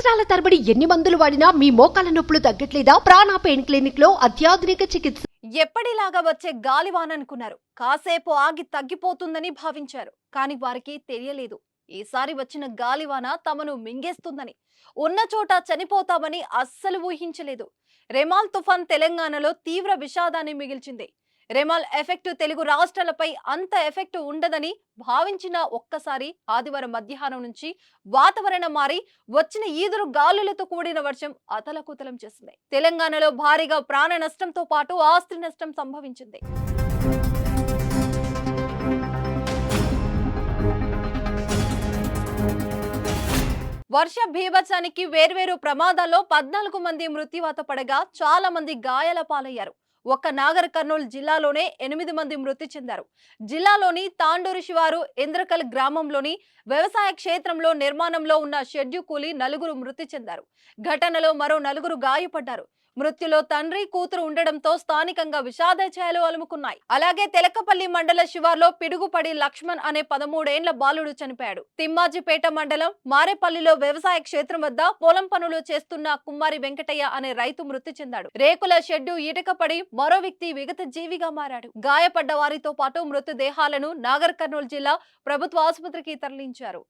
సంవత్సరాల తరబడి ఎన్ని మందులు వాడినా మీ మోకాల నొప్పులు తగ్గట్లేదా? ప్రాణ పెయిన్ క్లినిక్లో అత్యాధునిక చికిత్స. ఎప్పటిలాగా వచ్చే గాలివాన అనుకున్నారు కాసేపు ఆగి తగ్గిపోతుందని భావించారు. కానీ వారికి తెలియలేదు. ఈసారి వచ్చిన గాలివాన తమను మింగేస్తుందని. ఉన్న చోట చనిపోతామని అస్సలు ఊహించలేదు. రెమాల్ తుఫాన్ తెలంగాణలో తీవ్ర విషాదాన్ని మిగిల్చింది. రెమాల్ ఎఫెక్ట్ తెలుగు రాష్ట్రాలపై అంత ఎఫెక్ట్ ఉండదని భావించిన ఒక్కసారి ఆదివారం మధ్యాహ్నం నుంచి వాతావరణం మారి వచ్చిన ఈదురు గాలులతో కూడిన వర్షం అతలకుతలం చేసింది. తెలంగాణలో భారీగా ప్రాణ నష్టంతో పాటు ఆస్తి నష్టం సంభవించింది. వర్ష భీభత్సానికి వేర్వేరు ప్రమాదాల్లో పద్నాలుగు మంది మృత్యువాత పడగా చాలా మంది గాయాల పాలయ్యారు. ఒక్క నాగర్ కర్నూలు జిల్లాలోనే ఎనిమిది మంది మృతి చెందారు. జిల్లాలోని తాండూరు శివారు ఇంద్రకల్ గ్రామంలోని వ్యవసాయ క్షేత్రంలో నిర్మాణంలో ఉన్న షెడ్యూ కూలి నలుగురు మృతి చెందారు. ఘటనలో మరో నలుగురు గాయపడ్డారు. మృత్యులో తండ్రి కూతురు ఉండడంతో స్థానికంగా విషాద ఛాయలు అలుముకున్నాయి. అలాగే తెలకపల్లి మండల శివార్లో పిడుగుపడి లక్ష్మణ్ అనే పదమూడేండ్ల బాలుడు చనిపోయాడు. తిమ్మాజిపేట మండలం మారేపల్లిలో వ్యవసాయ క్షేత్రం వద్ద పొలం పనులు చేస్తున్న కుమ్మారి వెంకటయ్య అనే రైతు మృతి చెందాడు. రేకుల షెడ్డు ఈటకపడి మరో వ్యక్తి విగత జీవిగా మారాడు. గాయపడ్డ వారితో పాటు మృతదేహాలను నాగర్ కర్నూలు జిల్లా ప్రభుత్వ ఆసుపత్రికి తరలించారు.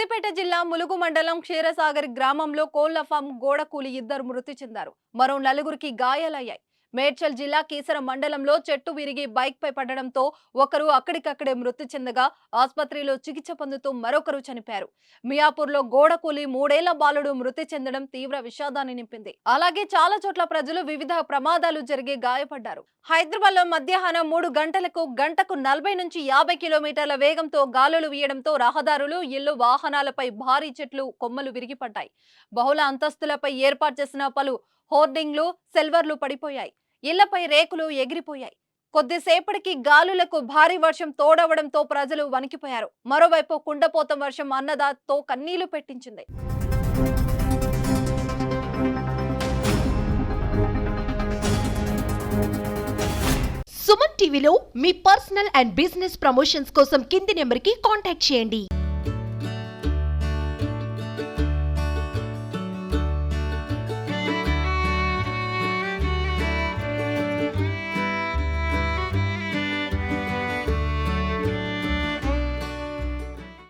సిద్దిపేట జిల్లా ములుగు మండలం క్షీరసాగర్ గ్రామంలో కోళ్ళ ఫామ్ గోడ కూలి ఇద్దరు మృతి చెందారు. మరో నలుగురికి గాయాలయ్యాయి. మేడ్చల్ జిల్లా కీసర మండలంలో చెట్టు విరిగి బైక్పై పడడంతో ఒకరు అక్కడికక్కడే మృతి చెందగా ఆసుపత్రిలో చికిత్స పొందుతూ మరొకరు చనిపారు మియాపూర్లో గోడ కూలి మూడేళ్ళ బాలుడు మృతి చెందడం తీవ్ర విషాదాన్ని నింపింది. అలాగే చాలా చోట్ల ప్రజలు వివిధ ప్రమాదాలు జరిగి గాయపడ్డారు. హైదరాబాద్లో మధ్యాహ్నం మూడు గంటలకు గంటకు నలభై నుంచి యాభై కిలోమీటర్ల వేగంతో గాలులు వీయడంతో రహదారులు ఇల్లు వాహనాలపై భారీ చెట్లు కొమ్మలు విరిగిపడ్డాయి. బహుళ అంతస్తులపై ఏర్పాటు చేసిన పలు హోర్డింగ్లు సెల్వర్లు పడిపోయాయి. ఇళ్ళపై రేకులు ఎగిరిపోయాయి. కొద్దిసేపటికి గాలులకు భారీ వర్షం తోడవడంతో ప్రజలు వణికిపోయారు. మరోవైపు కుండపోత వర్షం అన్నదాతో కన్నీళ్ళు పెట్టించింది. సుమన్ టీవీలో మీ పర్సనల్ అండ్ బిజినెస్ ప్రమోషన్స్ కోసం కింది నెంబర్కి కాంటాక్ట్ చేయండి.